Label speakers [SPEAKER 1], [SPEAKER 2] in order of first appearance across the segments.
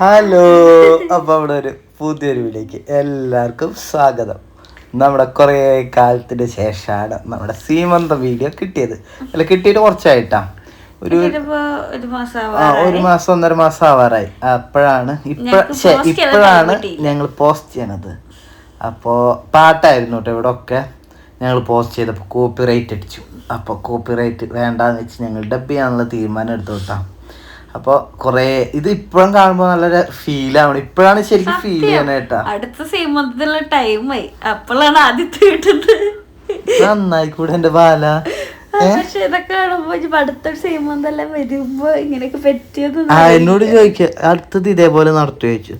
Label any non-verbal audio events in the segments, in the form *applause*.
[SPEAKER 1] Hello അപ്പൊ അവിടെ ഒരു പുതിയൊരു വീഡിയോക്ക് എല്ലാവർക്കും സ്വാഗതം. നമ്മുടെ കുറേ കാലത്തിന് ശേഷമാണ് നമ്മുടെ സീമന്ത വീഡിയോ കിട്ടിയത്. അല്ല കിട്ടിയിട്ട് കുറച്ചായിട്ടാ. ഒരു ആ ഒരു മാസം ഒന്നര മാസം ആവാറായി അപ്പോഴാണ് ഇപ്പഴ ഇപ്പോഴാണ് ഞങ്ങൾ പോസ്റ്റ് ചെയ്യണത്. അപ്പോൾ പാട്ടായിരുന്നു കേട്ടോ ഇവിടെ ഒക്കെ ഞങ്ങൾ പോസ്റ്റ് ചെയ്തപ്പോൾ കോപ്പി റൈറ്റ് അടിച്ചു. അപ്പോൾ കോപ്പി റൈറ്റ് വേണ്ടാന്ന് വെച്ച് ഞങ്ങൾ ഡബ് ചെയ്യാനുള്ള തീരുമാനം എടുത്തു കേട്ടോ. അപ്പോൾ കൊറേ ഇത് ഇപ്പോഴും കാണുമ്പോൾ നല്ല ഫീലാണ് ഇപ്പോഴാണ് ശരിക്കും ഫീൽ ചെയ്യാനായിട്ടാ
[SPEAKER 2] അടുത്ത സീമന്തത്തിലുള്ള ടൈമായി അപ്പോഴാണ് ആദ്യത്തെ കിട്ടുന്നത്.
[SPEAKER 1] നന്നായിക്കൂടെ എന്റെ ബാല.
[SPEAKER 2] പക്ഷെ ഇതൊക്കെ കാണുമ്പോ അടുത്ത സീമന്തെല്ലാം വരുമ്പോ ഇങ്ങനെയൊക്കെ പറ്റിയത്
[SPEAKER 1] ആ എന്നോട് ചോദിക്ക അടുത്തത് ഇതേപോലെ നടത്തു ചോദിച്ചു,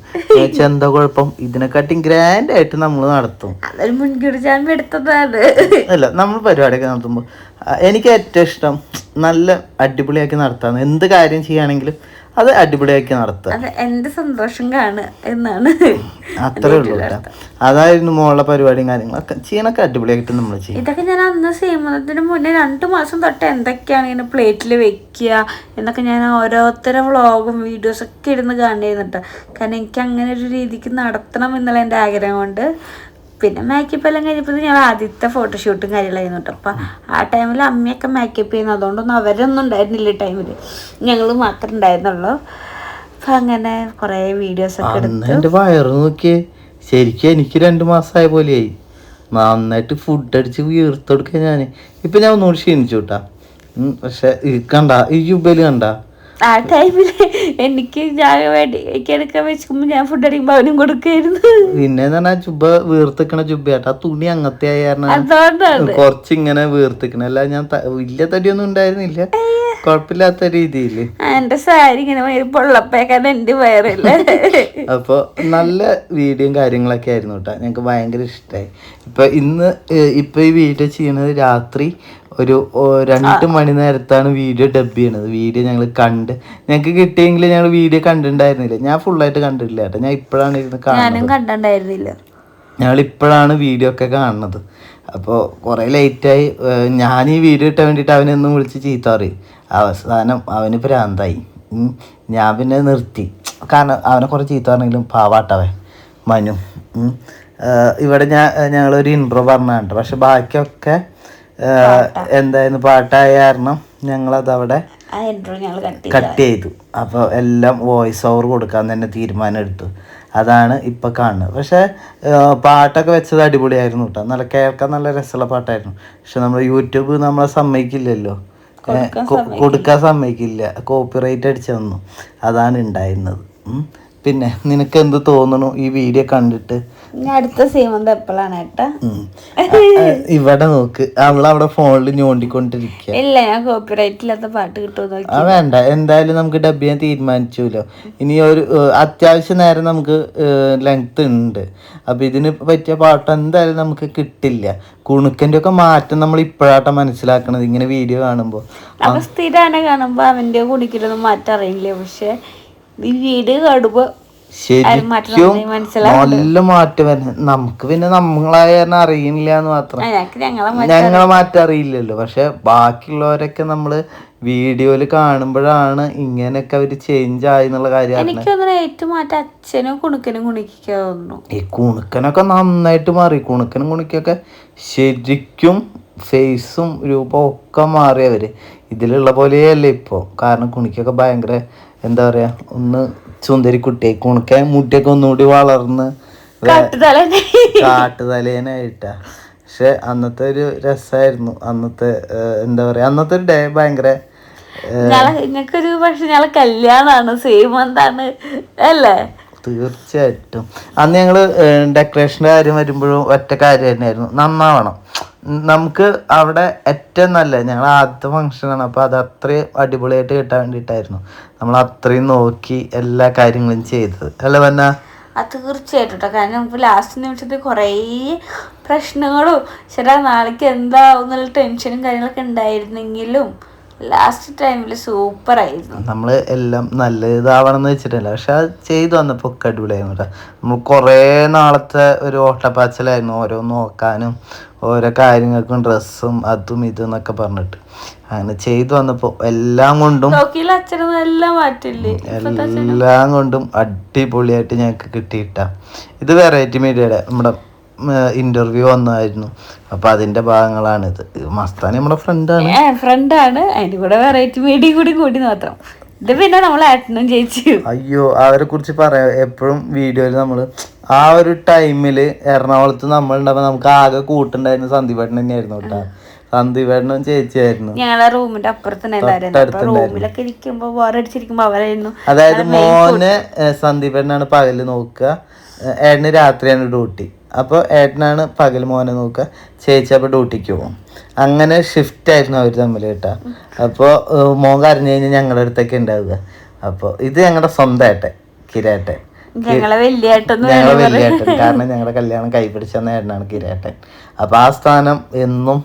[SPEAKER 1] എന്താ കുഴപ്പം? ഇതിനെക്കാട്ടിയും ഗ്രാൻഡ് ആയിട്ട് നമ്മൾ നടത്തും.
[SPEAKER 2] അതൊരു മുൻകൂടി ജാമ്യം എടുത്തതാണ്.
[SPEAKER 1] അല്ല നമ്മൾ പരിപാടിയൊക്കെ നടത്തുമ്പോ എനിക്ക് ഏറ്റവും ഇഷ്ടം നല്ല അടിപൊളിയാക്കി നടത്താന്ന്. എന്ത് കാര്യം ചെയ്യുകയാണെങ്കിലും അത് അടിപൊളിയാക്കി നടത്തുക.
[SPEAKER 2] അത് എന്റെ സന്തോഷം കാണുക എന്നാണ്.
[SPEAKER 1] അത്രേ ഉള്ളൂ കേട്ടോ. അതായിരുന്നു മോളുടെ പരിപാടിയും കാര്യങ്ങളൊക്കെ. ചെയ്യണൊക്കെ അടിപൊളിയായിട്ട് നമ്മൾ ചെയ്യും
[SPEAKER 2] ഇതൊക്കെ ഞാൻ അന്ന് സീമന്തത്തിന് മുന്നേ രണ്ട് മാസം തൊട്ട് എന്തൊക്കെയാണ് ഇങ്ങനെ പ്ലേറ്റിൽ വെക്കുക എന്നൊക്കെ ഞാൻ ഓരോരുത്തരും വ്ളോഗും വീഡിയോസ് ഒക്കെ ഇരുന്ന് കാണുന്നുണ്ട് കാരണം എനിക്ക് അങ്ങനെ ഒരു രീതിക്ക് നടത്തണം എന്നുള്ള എന്റെ ആഗ്രഹം കൊണ്ട് പിന്നെ മേക്കപ്പ് എല്ലാം കഴിഞ്ഞപ്പോൾ ഞാൻ ആദ്യത്തെ ഫോട്ടോഷൂട്ടും കാര്യങ്ങളായിരുന്നു കേട്ടോ അപ്പം ആ ടൈമിൽ അമ്മയൊക്കെ മേക്കപ്പ് ചെയ്യുന്നു. അതുകൊണ്ടൊന്നും അവരൊന്നും ഉണ്ടായിരുന്നില്ല ഈ ടൈമിൽ ഞങ്ങൾ മാത്രം ഉണ്ടായിരുന്നുള്ളൂ. അപ്പം അങ്ങനെ കുറേ വീഡിയോസൊക്കെ എടുത്തു
[SPEAKER 1] അന്ന് എന്റെ വയറ് നോക്കിയേ. ശരിക്കും എനിക്ക് രണ്ട് മാസമായ പോലെയായി. നന്നായിട്ട് ഫുഡ് അടിച്ച് വീർത്തെടുക്കുക ഞാൻ ഇപ്പം ഞാൻ ഒന്നുകൂടി ക്ഷീണിച്ചു കേട്ടാ പക്ഷേ കണ്ട ഈ ജുബയിൽ കണ്ട.
[SPEAKER 2] ആ ടൈമിൽ എനിക്ക് ഞാൻ വേണ്ടി എനിക്ക് എടുക്കാൻ വെച്ചുമ്പോൾ ഞാൻ ഫുഡ് അടിക്കുമ്പോൾ അവനും കൊടുക്കായിരുന്നു.
[SPEAKER 1] പിന്നെ ചുബ പറഞ്ഞാൽ ജുബ വീർത്തിക്കണ ജുബയാട്ടാ ആ തുണി അങ്ങനത്തെ
[SPEAKER 2] ആയിരുന്നു
[SPEAKER 1] കുറച്ചിങ്ങനെ വീർത്തിക്കണ. അല്ല ഞാൻ വലിയ തടിയൊന്നും ഉണ്ടായിരുന്നില്ല. കുഴപ്പമില്ലാത്ത രീതിയിൽ
[SPEAKER 2] എന്റെ സാരി ഇങ്ങനെ പൊള്ളപ്പേക്കാൻ എന്റെ വയറില്ല
[SPEAKER 1] അപ്പോൾ നല്ല വീഡിയോയും കാര്യങ്ങളൊക്കെ ആയിരുന്നു കേട്ടോ ഞങ്ങൾക്ക് ഭയങ്കര ഇഷ്ടമായി ഇപ്പൊ ഇന്ന് ഇപ്പൊ ഈ വീഡിയോ ചെയ്യണത് രാത്രി ഒരു രണ്ട് മണി നേരത്താണ് വീഡിയോ ഡബ് ചെയ്യണത്. വീഡിയോ ഞങ്ങൾ കണ്ട് ഞങ്ങൾക്ക് കിട്ടിയെങ്കിൽ ഞങ്ങൾ വീഡിയോ കണ്ടിട്ടുണ്ടായിരുന്നില്ല. ഞാൻ ഫുള്ളായിട്ട് കണ്ടിട്ടില്ല കേട്ടോ. ഞാൻ ഇപ്പോഴാണ് ഇരുന്ന് കാണുന്നത്. ഞങ്ങൾ ഇപ്പോഴാണ് വീഡിയോ ഒക്കെ കാണുന്നത്. അപ്പോൾ കുറേ ലേറ്റായി ഞാൻ ഈ വീഡിയോ ഇട്ടാൻ വേണ്ടിയിട്ട് അവനെന്നും വിളിച്ച് ചീത്ത പറയും. അവസാനം അവന് ഭ്രാന്തായി. ഞാൻ പിന്നെ നിർത്തി. കാരണം അവനെ കുറേ ചീത്ത പറഞ്ഞെങ്കിലും പാവാട്ടവൻ. മനു. ഇവിടെ ഞാൻ ഞങ്ങളൊരു ഇൻട്രോ പറഞ്ഞാണ്ട് പക്ഷെ ബാക്കിയൊക്കെ എന്തായിരുന്നു? പാട്ടായ കാരണം ഞങ്ങളത് അവിടെ
[SPEAKER 2] കട്ടി
[SPEAKER 1] ചെയ്തു. അപ്പോൾ എല്ലാം വോയിസ് ഓവർ കൊടുക്കാൻ തന്നെ തീരുമാനം എടുത്തു. അതാണ് ഇപ്പം കാണുന്നത്. പക്ഷേ പാട്ടൊക്കെ വെച്ചത് അടിപൊളിയായിരുന്നു കേട്ടോ നല്ല കേൾക്കാൻ നല്ല രസമുള്ള പാട്ടായിരുന്നു. പക്ഷെ നമ്മൾ യൂട്യൂബ് നമ്മളെ സമ്മതിക്കില്ലല്ലോ. കൊടുക്കാൻ സമ്മതിക്കില്ല. കോപ്പിറൈറ്റ് അടിച്ചു തന്നു. അതാണ് ഉണ്ടായിരുന്നത്. പിന്നെ നിനക്ക് എന്ത് തോന്നണു ഈ വീഡിയോ കണ്ടിട്ട്?
[SPEAKER 2] അടുത്ത സീമന്ത എപ്പോഴാണ് ഏട്ടാ?
[SPEAKER 1] ഇവിടെ നോക്ക്. അവിടെ ഫോണിൽ ഞോണ്ടിക്കൊണ്ടിരിക്കുക
[SPEAKER 2] ഇല്ല ഞാൻ കോപ്പിറൈറ്റ് ഇല്ലാത്ത പാട്ട്
[SPEAKER 1] കിട്ടുമോ വേണ്ട. എന്തായാലും നമുക്ക് ഡബ് ചെയ്യാൻ തീരുമാനിച്ചല്ലോ ഇനി ഒരു അത്യാവശ്യം നേരം നമുക്ക് ലെങ്ത് ഉണ്ട്. അപ്പൊ ഇതിന് പറ്റിയ പാട്ട് എന്തായാലും നമുക്ക് കിട്ടില്ല. കുണുക്കന്റെ ഒക്കെ മാറ്റം നമ്മൾ ഇപ്പോഴാട്ട മനസ്സിലാക്കണത് ഇങ്ങനെ വീഡിയോ കാണുമ്പോ.
[SPEAKER 2] അപ്പൊ സ്ഥിരാണ് കാണുമ്പോ അവന്റെ കുണിക്കലൊന്നും മാറ്റം അറിയില്ല? പക്ഷെ ഈ വീഡിയോ കാണുമ്പോ
[SPEAKER 1] ശരിക്കും നല്ല മാറ്റം വരുന്നത് നമുക്ക് പിന്നെ നമ്മളായ കാരണം അറിയണില്ല എന്ന് മാത്രം
[SPEAKER 2] ഞങ്ങളെ
[SPEAKER 1] മാറ്റം അറിയില്ലല്ലോ. പക്ഷെ ബാക്കിയുള്ളവരൊക്കെ നമ്മൾ വീഡിയോയിൽ കാണുമ്പോഴാണ് ഇങ്ങനെയൊക്കെ അവർ ചേഞ്ച് ആയി എന്നുള്ള കാര്യം
[SPEAKER 2] ഏറ്റവും മാറ്റം അച്ഛനും കുണുക്കനും
[SPEAKER 1] ഈ കുണുക്കനൊക്കെ നന്നായിട്ട് മാറി. കുണുക്കനും കുണിക്കൊക്കെ ശരിക്കും ഫേസും രൂപവും ഒക്കെ മാറി അവർ. ഇതിലുള്ള പോലെയല്ല ഇപ്പോൾ കാരണം കുണിക്കൊക്കെ ഭയങ്കര എന്താ പറയാ ഒന്ന് സുന്ദരി കുട്ടിയെ കുണുക്കൻ മുട്ടിയൊക്കെ ഒന്നുകൂടി വളർന്ന് കാട്ടുതലേനായിട്ട
[SPEAKER 2] കാട്ടുതലനെ.
[SPEAKER 1] കാട്ടുതലേനായിട്ടാ. പക്ഷെ അന്നത്തെ ഒരു രസമായിരുന്നു അന്നത്തെ എന്താ പറയാ അന്നത്തെ ഒരു ഡേ ഭയങ്കര
[SPEAKER 2] പക്ഷെ ഞങ്ങളെ കല്യാണാണ് സെയിം എന്താണ് അല്ലേ?
[SPEAKER 1] തീർച്ചയായിട്ടും. അന്ന് ഞങ്ങൾ ഡെക്കറേഷന്റെ കാര്യം വരുമ്പോഴും ഒറ്റ കാര്യം തന്നെയായിരുന്നു. നന്നാവണം. നമുക്ക് അവിടെ ഏറ്റവും നല്ല ഞങ്ങൾ ആദ്യത്തെ ഫംഗ്ഷനാണ് അപ്പോൾ അത് അത്രയും അടിപൊളിയായിട്ട് കിട്ടാൻ വേണ്ടിയിട്ടായിരുന്നു. നമ്മൾ അത്രയും നോക്കി എല്ലാ കാര്യങ്ങളും ചെയ്തത്. അല്ല വന്ന?
[SPEAKER 2] തീർച്ചയായിട്ടും കേട്ടോ കാരണം നമുക്ക് ലാസ്റ്റ് നിമിഷത്തിൽ കുറേ പ്രശ്നങ്ങളും ചില നാളേക്ക് എന്താവും എന്നുള്ള ടെൻഷനും കാര്യങ്ങളൊക്കെ ഉണ്ടായിരുന്നെങ്കിലും ലാസ്റ്റ് ടൈമിൽ സൂപ്പർ ആയിരുന്നു.
[SPEAKER 1] നമ്മൾ എല്ലാം നല്ല ഇതാവണം എന്ന് വെച്ചിട്ടില്ല. പക്ഷെ അത് ചെയ്തു വന്നപ്പോൾ ഒക്കെ അടിപൊളിയായിരുന്നു കേട്ടോ നമ്മൾ കുറേ നാളത്തെ ഒരു ഓട്ടപ്പാച്ചിലായിരുന്നു ഓരോ നോക്കാനും ഓരോ കാര്യങ്ങൾക്കും ഡ്രസ്സും അതും ഇതും എന്നൊക്കെ പറഞ്ഞിട്ട്. അങ്ങനെ ചെയ്തു വന്നപ്പോൾ എല്ലാം കൊണ്ടും എല്ലാം കൊണ്ടും അടിപൊളിയായിട്ട് ഞങ്ങൾക്ക് കിട്ടിയിട്ട. ഇത് വെറൈറ്റി മീഡിയയുടെ നമ്മുടെ ഇന്റർവ്യൂ വന്നായിരുന്നു അപ്പൊ അതിന്റെ ഭാഗങ്ങളാണ് ഇത് മസ്താനി നമ്മുടെ ഫ്രണ്ടാണ്
[SPEAKER 2] ഫ്രണ്ടാണ് അതിന്റെ കൂടെ വെറൈറ്റി മീഡിയ കൂടി കൂടി മാത്രം. ഇത് പിന്നെ നമ്മൾ ഏട്ടനും ചേച്ചിയും.
[SPEAKER 1] അയ്യോ അവരെ കുറിച്ച് പറയാം. എപ്പോഴും വീഡിയോയിൽ നമ്മൾ ആ ഒരു ടൈമിൽ എറണാകുളത്ത് നമ്മൾ ഉണ്ടാകുമ്പോൾ നമുക്ക് ആകെ കൂട്ടുണ്ടായിരുന്ന സന്ദീപേട്ടൻ തന്നെയായിരുന്നു കേട്ടോ. സന്ദീപേട്ടനും ചേച്ചിയായിരുന്നു.
[SPEAKER 2] ഞങ്ങളെ റൂമിന്റെ അപ്പുറത്തന്നെ റൂമിലൊക്കെ ഇരിക്കുമ്പോ ബോറടിച്ചിരിക്കുമ്പോ അവരായിരുന്നു.
[SPEAKER 1] അതായത് മോനെ സന്ദീപേട്ടനാണ് പകൽ നോക്കുക. ഏട്ടന് രാത്രിയാണ് ഡ്യൂട്ടി. അപ്പോൾ ഏട്ടനാണ് പകൽ മോനെ നോക്കുക. ചേച്ചി അപ്പോൾ ഡ്യൂട്ടിക്ക് പോകും. അങ്ങനെ ഷിഫ്റ്റ് ആയിരുന്നു അവർ തമ്മിൽ കേട്ടോ. അപ്പോൾ മോൻ കരഞ്ഞു കഴിഞ്ഞാൽ ഞങ്ങളുടെ അടുത്തൊക്കെ ഉണ്ടാവുക അപ്പോൾ ഇത് ഞങ്ങളുടെ സ്വന്തം ഏട്ടൻ കിരേട്ടൻ.
[SPEAKER 2] ഞങ്ങളെ വലിയ ഏട്ടൊന്നും
[SPEAKER 1] ഏട്ടൻ. കാരണം ഞങ്ങളുടെ കല്യാണം കൈപിടിച്ചെന്ന ഏട്ടനാണ് കിരേട്ടൻ. അപ്പോൾ ആ സ്ഥാനം എന്നും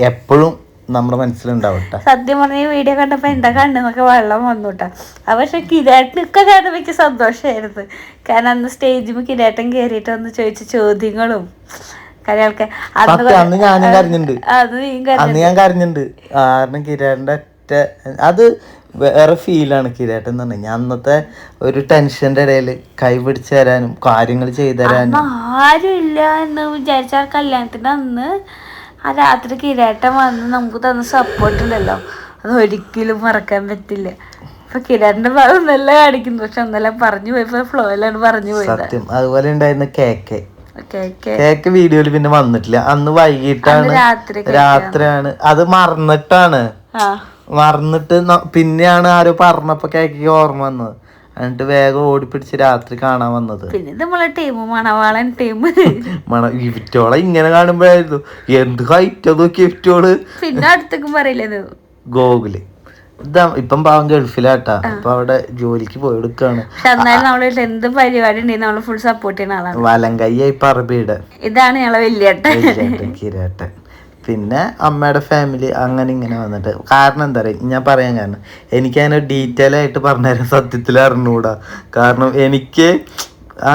[SPEAKER 1] എപ്പോഴും നമ്മുടെ മനസ്സിലുണ്ടാവട്ടെ.
[SPEAKER 2] സത്യം പറഞ്ഞ വീഡിയോ കണ്ടപ്പോ എന്താ കണ്ണെന്നൊക്കെ വെള്ളം വന്നു ആ അത് പക്ഷെ കിരാട്ടിനൊക്കെ കാരണം എനിക്ക് സന്തോഷമായിരുന്നു കാരണം അന്ന് സ്റ്റേജിൽ കിരാട്ടൻ കയറിയിട്ട് വന്ന് ചോദിച്ച ചോദ്യങ്ങളും അന്ന്
[SPEAKER 1] ഞാനും കരഞ്ഞിട്ടുണ്ട് അന്ന് ഞാൻ കരഞ്ഞിട്ടുണ്ട് കാരണം കിരാടിന്റെ ഒറ്റ അത് വേറെ ഫീലാണ് കിരാട്ടം എന്ന് പറഞ്ഞാൽ അന്നത്തെ ഒരു ടെൻഷന്റെ ഇടയിൽ കൈ പിടിച്ചു തരാനും കാര്യങ്ങൾ ചെയ്തു തരാനും.
[SPEAKER 2] ആരും ഇല്ല എന്ന് വിചാരിച്ച ആ കല്യാണത്തിന്റെ അന്ന് ആ രാത്രി കിരാട്ടം വന്ന് നമുക്ക് തന്ന സപ്പോർട്ട് ഉണ്ടല്ലോ. അത് ഒരിക്കലും മറക്കാൻ പറ്റില്ല. ഇപ്പൊ കിരാട്ടന്റെ ഭാഗം നല്ല കാണിക്കുന്നു. പക്ഷെ ഒന്നെല്ലാം പറഞ്ഞു പോയപ്പോ ഫ്ലോയിലാണ് പറഞ്ഞു പോയത്.
[SPEAKER 1] സത്യം. അതുപോലെ ഉണ്ടായിരുന്ന കേക്ക്. കേക്ക്. വീഡിയോയിൽ പിന്നെ വന്നിട്ടില്ല. അന്ന് വൈകിട്ടാണ്
[SPEAKER 2] രാത്രി
[SPEAKER 1] രാത്രിയാണ്. അത് മറന്നിട്ടാണ്. മറന്നിട്ട് പിന്നെയാണ് ആരോ പറഞ്ഞപ്പോ കേക്ക് ഓർമ്മ വന്നത്. എന്നിട്ട് വേഗം ഓടിപ്പിടിച്ച് രാത്രി കാണാൻ വന്നത്.
[SPEAKER 2] പിന്നെ ഇത് നമ്മളെ ടീം മണവാളൻ ടീം
[SPEAKER 1] മണ ഗിഫ്റ്റോളെ ഇങ്ങനെ കാണുമ്പോഴായിരുന്നു. എന്ത് ഹൈറ്റ് നോക്കി ഗിഫ്റ്റോൾ
[SPEAKER 2] പിന്നെ അടുത്തേക്കും പറയില്ലേ
[SPEAKER 1] ഗോകുൽ. ഇതാ ഇപ്പം പാവം ഗൾഫിലാട്ടാ. അപ്പൊ അവിടെ ജോലിക്ക്
[SPEAKER 2] പോയെടുക്കാണ് എന്നാലും നമ്മളെ എന്ത് പരിപാടി ഉണ്ടെങ്കിൽ ഫുൾ സപ്പോർട്ട് ചെയ്യുന്ന ആളാണ്.
[SPEAKER 1] വലം പറബിയുടെ
[SPEAKER 2] ഇതാണ് ഞങ്ങളെ
[SPEAKER 1] വലിയ കിരേട്ടൻ. പിന്നെ അമ്മയുടെ ഫാമിലി അങ്ങനെ ഇങ്ങനെ വന്നിട്ട്. കാരണം എന്താ പറയുക ഞാൻ പറയാൻ കാരണം എനിക്ക് അതിനെ ഡീറ്റെയിൽ ആയിട്ട് പറഞ്ഞുതരാൻ സത്യത്തിൽ അറിഞ്ഞുകൂടാ. കാരണം എനിക്ക്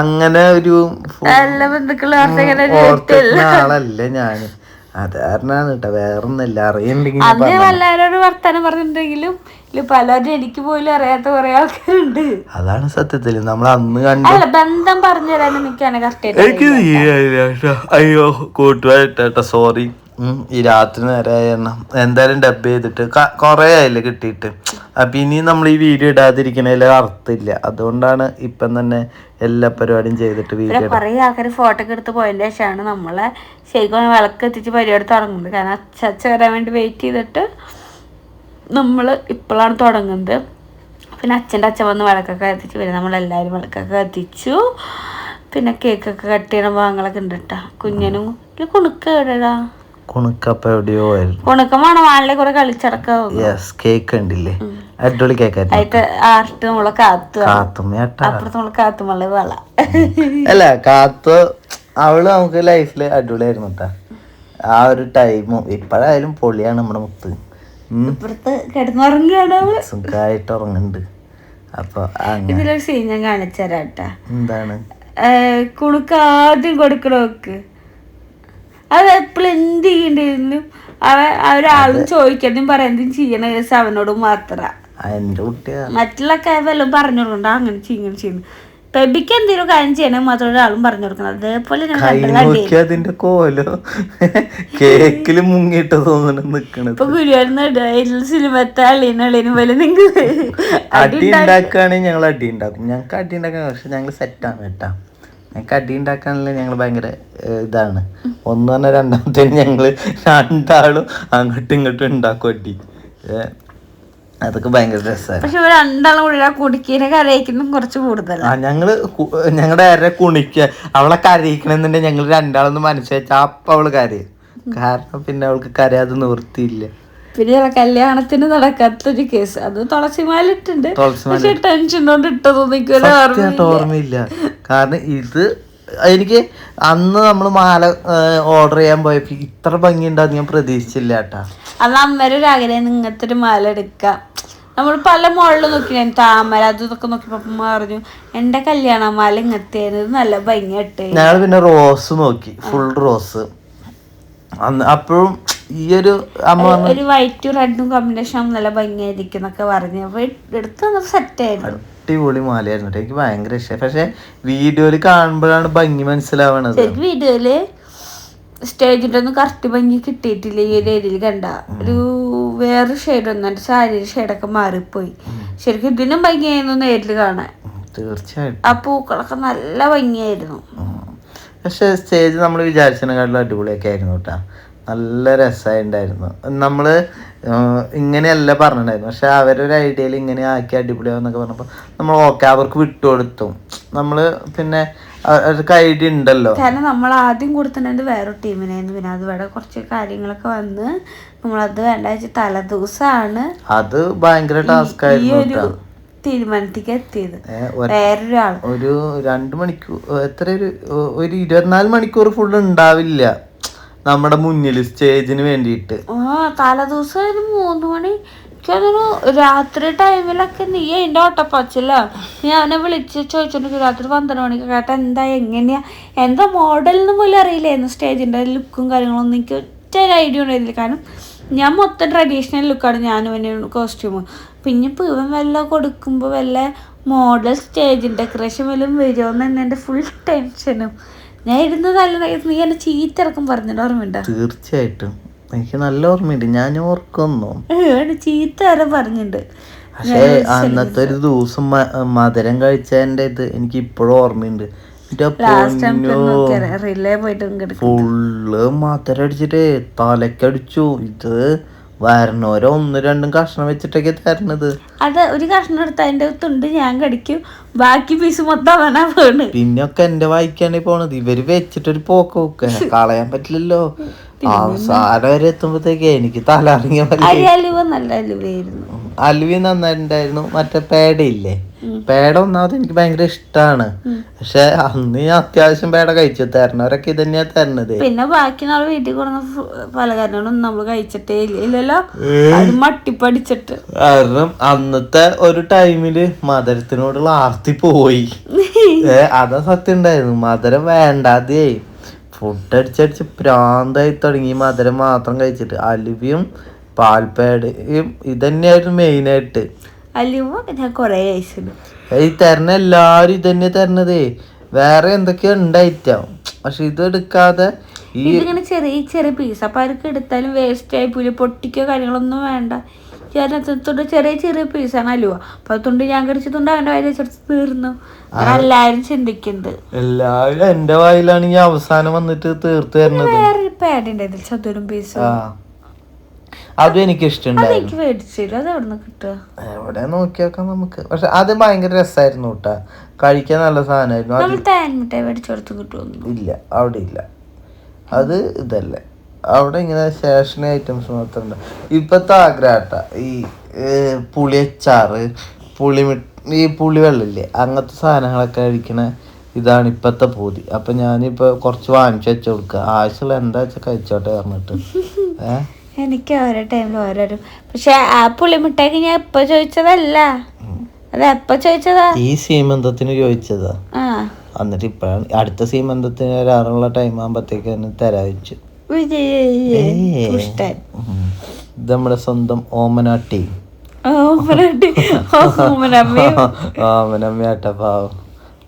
[SPEAKER 1] അങ്ങനെ ഒരു ഓർത്തിരുന്ന ആളല്ല ഞാൻ അത് കാരണമാണ് കേട്ടോ വേറൊന്നല്ല അറിയണ്ടെങ്കിൽ
[SPEAKER 2] വർത്താനം പറഞ്ഞിട്ടുണ്ടെങ്കിലും പലരും എനിക്ക് പോലും അറിയാത്ത കുറെ ആൾക്കാരുണ്ട്.
[SPEAKER 1] അതാണ് സത്യത്തിൽ നമ്മൾ അന്ന് കണ്ട
[SPEAKER 2] ബന്ധം പറഞ്ഞു എനിക്ക് കറക്റ്റ്
[SPEAKER 1] എനിക്ക് കേട്ടോ. അയ്യോ കൂട്ടുകാരിട്ടേട്ടാ സോറി ഈ രാത്രി നേരമായ എന്തായാലും ഡബ് ചെയ്തിട്ട് കുറേ ആയില്ലേ കിട്ടിയിട്ട്. അപ്പൊ ഇനി നമ്മൾ ഈ വീഡിയോ ഇടാതിരിക്കണതിൽ അർത്ഥമില്ല. അതുകൊണ്ടാണ് ഇപ്പം തന്നെ എല്ലാ പരിപാടിയും ചെയ്തിട്ട് വീഡിയോ
[SPEAKER 2] കുറേ ആൾക്കാർ ഫോട്ടോ ഒക്കെ എടുത്ത് പോയതിന് ശേഷമാണ് നമ്മളെ ശരിക്കും വിളക്ക് എത്തിച്ച് പരിപാടി തുടങ്ങുന്നത്. കാരണം അച്ചച്ച വരാൻ വേണ്ടി വെയിറ്റ് ചെയ്തിട്ട് നമ്മൾ ഇപ്പോഴാണ് തുടങ്ങുന്നത്. പിന്നെ അച്ഛന്റെ അച്ഛൻ വന്ന് വിളക്കൊക്കെ എത്തിച്ച് പിന്നെ നമ്മളെല്ലാവരും വിളക്കൊക്കെ എത്തിച്ചു പിന്നെ കേക്കൊക്കെ കട്ട് ചെയ്യണ ഭാഗങ്ങളൊക്കെ ഉണ്ട് കേട്ടോ കുഞ്ഞനും കുണുക്ക എവിടെടാ?
[SPEAKER 1] കുണുക്കപ്പ എവിടെയോ ആയിരുന്നു.
[SPEAKER 2] കുണുക്കമാണ് വാനിലെ കുറെ
[SPEAKER 1] യെസ് കേക്ക് കണ്ടില്ലേ? അടിപൊളി
[SPEAKER 2] കേക്ക് ആർട്ട് നമ്മളെ കാത്തു
[SPEAKER 1] കാത്തുമ്മേട്ടാ
[SPEAKER 2] അപ്പുറത്ത് നമ്മളെ വള.
[SPEAKER 1] അല്ല കാത്തു അവൾ നമുക്ക് ലൈഫിൽ അടിപൊളിയായിരുന്നു കേട്ടാ ആ ഒരു ടൈമും ഇപ്പോഴായാലും പൊളിയാണ് നമ്മുടെ മുത്ത്.
[SPEAKER 2] ഇപ്പുറത്ത് കിടന്നുറങ്ങുകയാണ്
[SPEAKER 1] സുഖമായിട്ട് ഉറങ്ങുന്നുണ്ട്. അപ്പൊ
[SPEAKER 2] ഇതിലൊരു സീൻ ഞാൻ കാണിച്ചു തരാം
[SPEAKER 1] എന്താണ്?
[SPEAKER 2] കുണുക്ക് ആദ്യം കൊടുക്കണോക്ക് അത് എപ്പോഴും എന്ത് ചെയ്യണ്ടിരുന്നു അവ ഒരാളും ചോദിക്കണ്ടും പറയണ്ടും ചെയ്യണ. കേസ് അവനോട് മാത്ര. മറ്റുള്ള വല്ലതും പറഞ്ഞു കൊടുക്കണ്ട അങ്ങനെ ചെയ്യണം ചെയ്യുന്നു ബെബിക്ക് എന്തെങ്കിലും കാര്യം ചെയ്യണേ മാത്രം ഒരാളും പറഞ്ഞു കൊടുക്കണം അതേപോലെ
[SPEAKER 1] അതിന്റെ കോലോ? കേക്കിൽ മുങ്ങിട്ട് തോന്നണ നിക്കണത്.
[SPEAKER 2] ഇപ്പൊ ഗുരുവായൂർ സിനിമത്തെ അളിയനും അളിയനും പോലെ നിങ്ങൾ
[SPEAKER 1] അടി ഉണ്ടാക്കുകയാണെങ്കിൽ ഞങ്ങൾ അടി ഉണ്ടാക്കും. ഞങ്ങൾക്ക് അടി ഉണ്ടാക്കാൻ പക്ഷെ ഞങ്ങൾ സെറ്റാണ് കേട്ടാ. ഞങ്ങൾക്ക് അടി ഉണ്ടാക്കാനുള്ള ഞങ്ങൾ ഭയങ്കര ഇതാണ്. ഒന്ന് പറഞ്ഞാൽ രണ്ടാമത്തെ ഞങ്ങൾ രണ്ടാളും അങ്ങോട്ടും ഇങ്ങോട്ടും ഉണ്ടാക്കും അടി. അതൊക്കെ ഭയങ്കര രസമാണ്
[SPEAKER 2] പക്ഷെ ഇവർ രണ്ടാളും കൂടി ആ കരയിക്കുന്നതും കുറച്ച് കൂടുതൽ
[SPEAKER 1] ആ ഞങ്ങൾ ഞങ്ങളുടെ ആരെ കുണിക്ക? അവളെ കരയിക്കണമെന്നുണ്ടെങ്കിൽ ഞങ്ങൾ രണ്ടാളൊന്നും മനസ്സിലാച്ചാ അപ്പൊ അവൾ കരയും. കാരണം പിന്നെ അവൾക്ക് കരയാതെ നിവൃത്തിയില്ല.
[SPEAKER 2] പിന്നെ കല്യാണത്തിന് നടക്കാത്തൊരു കേസ്. അത് തുളസിമാലിട്ടുണ്ട്
[SPEAKER 1] മാലിട്ടുണ്ട്
[SPEAKER 2] പക്ഷെ ടെൻഷൻ കൊണ്ട് ഇട്ടതൊന്നും
[SPEAKER 1] ഓർമ്മയില്ല. കാരണം ഇത് എനിക്ക് അന്ന് നമ്മൾ മാല ഓർഡർ ചെയ്യാൻ പോയപ്പോ ഇത്ര ഭംഗി ഉണ്ടാവും ഞാൻ പ്രതീക്ഷിച്ചില്ല കേട്ടാ.
[SPEAKER 2] അന്ന് അമ്മയുടെ ഒരു ആഗ്രഹം ഇങ്ങനത്തെ ഒരു മാല എടുക്കാം. നമ്മൾ പല മോളിൽ നോക്കി ഞാൻ താമര അത് ഇതൊക്കെ നോക്കിയപ്പോ പറഞ്ഞു എന്റെ കല്യാണ മാല ഇങ്ങനത്തെ നല്ല ഭംഗിയായിട്ട്
[SPEAKER 1] ഞങ്ങൾ പിന്നെ റോസ് നോക്കി ഫുൾ റോസ്. അന്ന് അപ്പോഴും ഈ ഒരു അമ്മ
[SPEAKER 2] ഒരു വൈറ്റും റെഡും കോമ്പിനേഷൻ നല്ല ഭംഗിയായിരിക്കും എന്നൊക്കെ പറഞ്ഞു. അപ്പൊ എടുത്ത് വന്നപ്പോ സെറ്റ് ആയിരുന്നു.
[SPEAKER 1] അടിപൊളി മാലയായിരുന്നു എനിക്ക് ഭയങ്കര ഇഷ്ടമായി പക്ഷെ വീഡിയോയിൽ കാണുമ്പോഴാണ് ഭംഗി മനസ്സിലാവണത്.
[SPEAKER 2] വീഡിയോയിൽ സ്റ്റേജിന്റെ ഒന്നും കറക്റ്റ് ഭംഗി കിട്ടിയിട്ടില്ല ഈ ഒരു ഏരിയയിൽ കണ്ട. ഒരു വേറെ ഷെയ്ഡ് ഒന്നും എന്റെ സാരിയുടെ ഷെയ്ഡൊക്കെ മാറിപ്പോയി. ശരിക്കും ഇതിനും ഭംഗിയായിരുന്നു നേരിൽ കാണാൻ.
[SPEAKER 1] തീർച്ചയായിട്ടും.
[SPEAKER 2] ആ പൂക്കളൊക്കെ നല്ല ഭംഗിയായിരുന്നു.
[SPEAKER 1] പക്ഷെ സ്റ്റേജ് നമ്മൾ വിചാരിച്ചതിനെക്കാട്ടിലും അടിപൊളിയൊക്കെ ആയിരുന്നു കേട്ടോ. നല്ല രസമായിട്ടുണ്ടായിരുന്നു നമ്മൾ ഇങ്ങനെയല്ല പറഞ്ഞിട്ടുണ്ടായിരുന്നു. പക്ഷെ അവരൊരു ഐഡിയയിൽ ഇങ്ങനെ ആക്കി അടിപൊളിയാവുന്നൊക്കെ പറഞ്ഞപ്പോൾ നമ്മൾ ഓക്കെ അവർക്ക് വിട്ടുകൊടുത്തു. നമ്മൾ പിന്നെ അവർക്ക് ഐഡിയ ഉണ്ടല്ലോ.
[SPEAKER 2] കാരണം നമ്മൾ ആദ്യം കൊടുത്തിട്ടുണ്ട് വേറൊരു ടീമിനായിരുന്നു. പിന്നെ അത് ഇവിടെ കുറച്ച് കാര്യങ്ങളൊക്കെ വന്ന് നമ്മളത് വേണ്ട വെച്ച് തലേദിവസമാണ്
[SPEAKER 1] അത് ഭയങ്കര ടാസ്ക് ആയിരുന്നു
[SPEAKER 2] തീരുമാനത്തേക്ക് എത്തിയത്.
[SPEAKER 1] ഒരു-
[SPEAKER 2] വേറൊരാൾ
[SPEAKER 1] ഒരു രണ്ട് മണിക്കൂർ എത്ര ഒരു ഒരു ഇരുപത്തിനാല് മണിക്കൂർ ഫുൾ ഉണ്ടാവില്ല. നമ്മുടെ മുന്നിൽ സ്റ്റേജിന് വേണ്ടിയിട്ട്.
[SPEAKER 2] ആ തലേദിവസം മൂന്ന് മണി എനിക്കതൊരു രാത്രി ടൈമിലൊക്കെ നീ എന്റെ ഓട്ടപ്പച്ചില്ല നീ അവനെ വിളിച്ച് ചോദിച്ചോണ്ട് രാത്രി പന്ത്രണ്ട് മണിക്ക് കേട്ടാ എന്താ എങ്ങനെയാ? എന്താ മോഡലിന് പോലും അറിയില്ലായിരുന്നു സ്റ്റേജിന്റെ ലുക്കും കാര്യങ്ങളൊന്നും എനിക്ക് ഒറ്റ ഐഡിയ ഉണ്ടായിരുന്നില്ല. കാരണം ഞാൻ മൊത്തം ട്രഡീഷണൽ ലുക്കാണ് ഞാനും എന്റെ കോസ്റ്റ്യൂം പിന്നെ പൂവൻ ഇവൻ വല്ല കൊടുക്കുമ്പോൾ വല്ല മോഡൽ സ്റ്റേജിന്റെ ഡെക്കറേഷൻ വല്ലതും വരുമോ തന്നെ എന്റെ ഫുൾ ടെൻഷനും ഞാൻ ഇരുന്നതല്ല നീ എന്നെ ചീത്തിറക്കം പറഞ്ഞിട്ട് ഓർമ്മയുണ്ടോ?
[SPEAKER 1] തീർച്ചയായിട്ടും. എനിക്ക് നല്ല ഓർമ്മയുണ്ട്. ഞാൻ ഓർക്കുന്നു.
[SPEAKER 2] ചീത്ത വരെ പറഞ്ഞിട്ടുണ്ട്
[SPEAKER 1] പക്ഷേ അന്നത്തെ ഒരു ദിവസം മധുരം കഴിച്ചതിന്റെ ഇത് എനിക്ക് ഇപ്പോഴും ഓർമ്മയുണ്ട്. ഫുള്ള് മധുരം അടിച്ചിട്ട് തലക്കടിച്ചു. ഇത് വരണോരോ ഒന്ന് രണ്ടും കഷ്ണം വെച്ചിട്ടൊക്കെ തരണത്.
[SPEAKER 2] അത് ഒരു കഷ്ണം എടുത്ത് അതിന്റെ തുണ്ട് ഞാൻ കടിക്കും. ബാക്കി പീസ് മൊത്തം അവനാ പോണ്
[SPEAKER 1] പിന്നൊക്കെ എന്റെ വായിക്കാണ് പോണത്. ഇവർ വെച്ചിട്ടൊരു പോക്ക് വെക്ക *laughs* കളയാൻ പറ്റില്ലല്ലോ. അവസാനം വരെ എത്തുമ്പോഴത്തേക്ക് എനിക്ക് തല ഇറങ്ങിയ
[SPEAKER 2] അരി അലുവ നല്ല അലുവയായിരുന്നു.
[SPEAKER 1] അലുവി നന്നായിട്ടുണ്ടായിരുന്നു. മറ്റേ പേടയില്ലേ? പേട ഒന്നാമത് എനിക്ക് ഭയങ്കര ഇഷ്ടമാണ് പക്ഷെ അന്ന് ഞാൻ അത്യാവശ്യം പേട കഴിച്ചു. തരണവരൊക്കെ ഇത് തന്നെയാ തരണത്.
[SPEAKER 2] പിന്നെ ബാക്കി നാൾ വീട്ടിൽ കൊടുന്ന പലകാരങ്ങളൊന്നും നമ്മൾ കഴിച്ചിട്ടേ ഇല്ലല്ലോ? മട്ടിപ്പടിച്ചിട്ട്.
[SPEAKER 1] കാരണം അന്നത്തെ ഒരു ടൈമിൽ മധുരത്തിനോടുള്ള ആർത്തി പോയി. *laughs* അതാ സത്യം ഉണ്ടായിരുന്നു മധുരം വേണ്ടാതെ. ഫുഡ് അടിച്ചടിച്ച് പ്രാന്തായി തുടങ്ങി മധുരം മാത്രം കഴിച്ചിട്ട്. അലുവിയും പാൽപ്പേടയും ഇതന്നെയായിരുന്നു മെയിനായിട്ട്
[SPEAKER 2] അലുവ ഞാൻ കൊറേ
[SPEAKER 1] ഈ തരണ എല്ലാരും ഇതന്നെ തരണതേ വേറെ എന്തൊക്കെയോ ഉണ്ടായിട്ടാവും പക്ഷെ ഇത് എടുക്കാതെ ഈ
[SPEAKER 2] ഇതിങ്ങനെ ചെറിയ ചെറിയ പീസ് അപ്പൊ അവർക്ക് എടുത്താലും വേസ്റ്റ് ആയി പോലും പൊട്ടിക്കോ കാര്യങ്ങളൊന്നും വേണ്ട. ചേരത്തുണ്ട് ചെറിയ ചെറിയ പീസാണ് അലുവ. അപ്പൊ അതുകൊണ്ട് ഞാൻ കടിച്ചതുകൊണ്ട് അവന്റെ വായിൽ വെച്ചെടുത്ത് തീർന്നു. എല്ലാരും ചിന്തിക്കുന്നത്
[SPEAKER 1] എല്ലാരും എന്റെ വായിലാണ് ഞാൻ അവസാനം വന്നിട്ട് തീർത്തു തരുന്നത്.
[SPEAKER 2] വേറെ പാഡ് ഉണ്ടായിരുന്നു ചതുരം പീസ്
[SPEAKER 1] അതും എനിക്ക് ഇഷ്ടമുണ്ടായിരുന്നു
[SPEAKER 2] എനിക്ക് മേടിച്ചില്ല അത് എവിടെ കിട്ടുക?
[SPEAKER 1] എവിടെ നമുക്ക്. പക്ഷെ അത് ഭയങ്കര രസമായിരുന്നു കേട്ടാ കഴിക്കാൻ നല്ല സാധനമായിരുന്നു.
[SPEAKER 2] നമ്മൾ തേൻ മിഠായി
[SPEAKER 1] ഇല്ല അവിടെ ഇല്ല. അത് ഇതല്ലേ. അവിടെ ഇങ്ങനെ സ്റ്റേഷനറി ഐറ്റംസ് മാത്രം ഉണ്ട്. ഇപ്പത്തെ ആഗ്രഹട്ട. ഈ പുളിയച്ചാറ് പുളി ഈ പുളി വെള്ളമില്ലേ അങ്ങനത്തെ സാധനങ്ങളൊക്കെ കഴിക്കണ ഇതാണ് ഇപ്പത്തെ പൂതി. അപ്പൊ ഞാനിപ്പോ കുറച്ച് വാങ്ങിച്ചു വെച്ചു കൊടുക്കുക ആവശ്യമുള്ള എന്താ വെച്ചാൽ കഴിച്ചോട്ടെ പറഞ്ഞിട്ട്. *laughs* ഏഹ്
[SPEAKER 2] എനിക്ക് ഓരോ ടൈമിൽ ഓരോരും. പക്ഷെ ആ പുളിമിഠായിക്ക് ഞാൻ എപ്പോ ചോദിച്ചതല്ല. അത് എപ്പൊ ചോദിച്ചതാ?
[SPEAKER 1] ഈ സീമന്തത്തിന് ചോദിച്ചതാ. എന്നിട്ട് ഇപ്പൊ അടുത്ത സീമന്തത്തിന് വരാറുള്ള ടൈം ആകുമ്പത്തേക്ക് തന്നെ
[SPEAKER 2] ഇഷ്ടായി
[SPEAKER 1] ഇത് നമ്മുടെ സ്വന്തം ഓമനാട്ടി. ഓമനമ്മ *laughs* പാവം.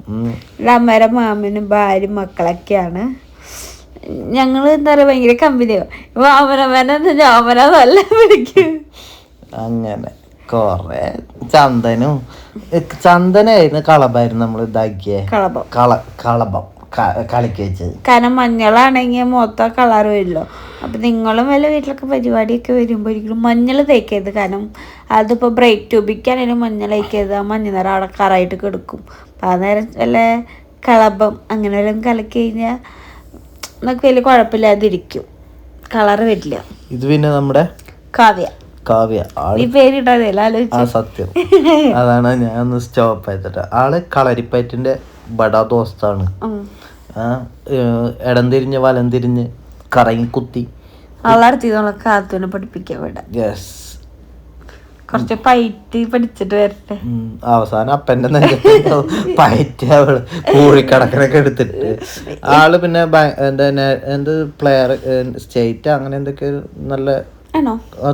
[SPEAKER 1] ഉം.
[SPEAKER 2] അമ്മയുടെ മാമനും ഭാര്യ മക്കളൊക്കെയാണ്. ഞങ്ങൾ എന്താ പറയാ ഭയങ്കര കമ്പനിയോ ഓമന നല്ല
[SPEAKER 1] അങ്ങനെ കൊറേ ചന്ദനും ചന്ദനായിരുന്നു കളഭായിരുന്നു നമ്മൾ ഇതാക്കിയേ.
[SPEAKER 2] കളബം
[SPEAKER 1] കള കളഭം കളിക്ക് വെച്ചത്.
[SPEAKER 2] കാരണം മഞ്ഞളാണെങ്കിൽ മൊത്തം കളർ വരില്ലോ. അപ്പൊ നിങ്ങളും വല്ല വീട്ടിലൊക്കെ പരിപാടിയൊക്കെ വരുമ്പോൾ ഒരിക്കലും മഞ്ഞൾ തേക്കരുത്. കാരണം അതിപ്പോൾ ബ്രേക്ക് ട്യൂബിക്കാണെങ്കിലും മഞ്ഞൾ തേക്കരുത്. ആ മഞ്ഞ നിറം അവിടെ കറായിട്ട് കിടക്കും. അപ്പം ആ നേരം വല്ല കളഭം അങ്ങനെ വല്ലതും കലക്കി കഴിഞ്ഞാൽ നമുക്ക് വലിയ കുഴപ്പമില്ലാതിരിക്കും. കളർ വരില്ല.
[SPEAKER 1] ഇത് പിന്നെ നമ്മുടെ
[SPEAKER 2] കാവ്യ.
[SPEAKER 1] കാവ്യ.
[SPEAKER 2] ഈ പേരിട്ടതല്ല
[SPEAKER 1] ആ സത്യം. അതാണ് ഞാൻ ഒന്ന് സ്റ്റോപ്പ് ആയിട്ട് ആൾ കളരിപ്പയറ്റിന്റെ ബടാ ദോസ്താണ്. ഇടം തിരിഞ്ഞ് വലം തിരിഞ്ഞ് കറങ്ങി കുത്തി.
[SPEAKER 2] ആളടുത്ത് നമ്മളെ കാത്തുവിനെ പഠിപ്പിക്കാൻ
[SPEAKER 1] യെസ്
[SPEAKER 2] കുറച്ച് പൈറ്റ് പഠിച്ചിട്ട് വരട്ടെ.
[SPEAKER 1] അവസാനം അപ്പന്റെ പയറ്റി അവൾ കൂടിക്കണക്കിനൊക്കെ എടുത്തിട്ട്. ആൾ പിന്നെ എന്താ പ്ലെയർ സ്റ്റേറ്റ് അങ്ങനെ എന്തൊക്കെ നല്ല